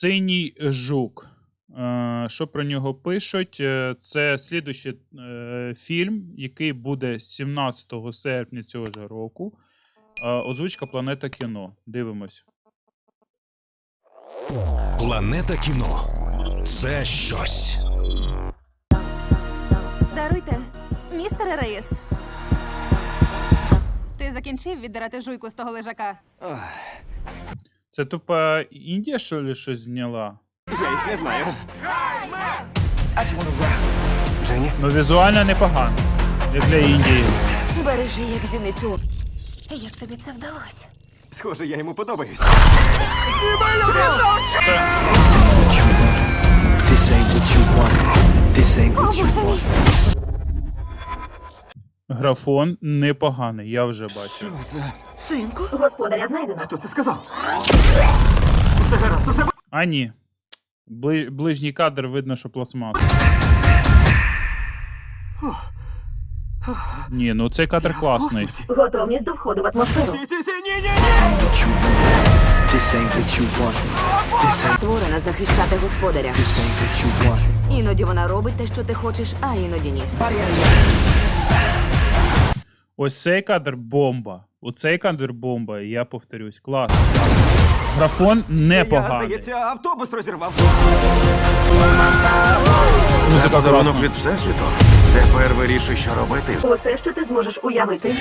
Синій жук. Е, Що про нього пишуть? Е, Це слідуючий е, фільм, який буде 17 серпня цього ж року. Озвучка Планета кіно. Дивимось. Планета кіно це щось. Даруйте, містере Рейс. Ти закінчив віддирати жуйку з того лежака? Це тупо Індія, що ли, щось зняла? Я їх не знаю. Ну, візуально непогано. Як для Індії. Бережи як зіницю. Як тобі це вдалося? схоже, я йому подобаюсь. Графон непоганий, я вже бачив. Синку? Господаря знайдено. Хто це сказав? Усе гаразд, усе А ні. Бли... Ближній кадр видно, що пластмас. Ні, ну цей кадр класний. Готовність до входу в атмосферу. Сі, сі, сі, ні, ні, ні! Створена захищати господаря. Іноді вона робить те, що ти хочеш, а іноді ні. Ось цей кадр бомба. Оцей кадр бомба, і я повторюсь, клас. Графон Я, непоганий. здається, автобус розірвав. Музика Подарунок від Всесвіту. Тепер вирішуй, що робити. Усе, що ти зможеш уявити.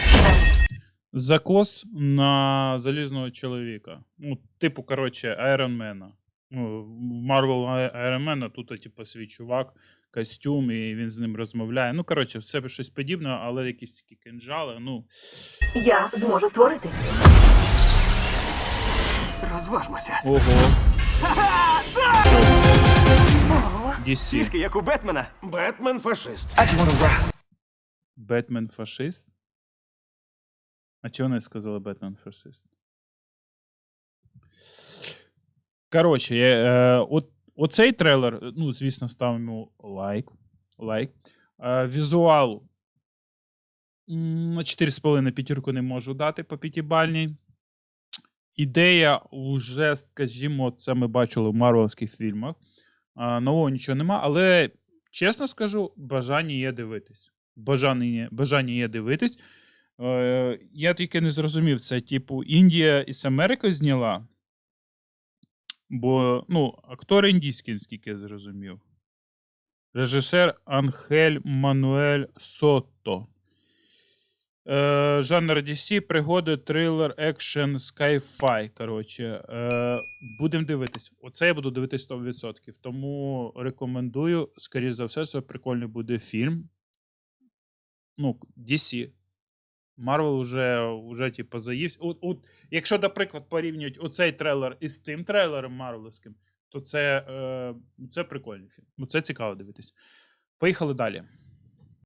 Закос на залізного чоловіка. Ну, типу, коротше, Айронмена. Ну, в Марвел Айронмена тут, типу, свій чувак, костюм, і він з ним розмовляє. Ну, коротше, все щось подібне, але якісь такі кинжали. Ну, Я зможу створити. Розважмося. ого. DC. Фішки, як у Бетмена. Бетмен фашист. Just. Бетмен фашист? А чого не сказали Бетмен фашист? Коротше, е, от, оцей трейлер, ну, звісно, ставимо лайк. лайк. Е, візуал на 4,5 п'ятірку не можу дати по п'ятибальній. Ідея вже, скажімо, це ми бачили в марвелських фільмах. А, нового нічого нема, але чесно скажу, бажання є дивитись. Бажання є, бажання є дивитись. Е, я тільки не зрозумів, це типу Індія із Америкою зняла. Бо, ну, актор індійський, наскільки я зрозумів. Режисер Анхель Мануель Сотто. Е, жанр DC, пригоди, трилер, екшен, sci-fi. Коротше, е, будемо дивитись. Оце я буду дивитись 100%. Тому рекомендую. Скоріше за все, це прикольний буде фільм. Ну, DC. Марвел уже, уже типу, заївся. От, от, якщо, наприклад, порівнюють оцей трейлер із тим трейлером Марвеловським, то це, е, це прикольний фільм. Ну, це цікаво дивитись. Поїхали далі.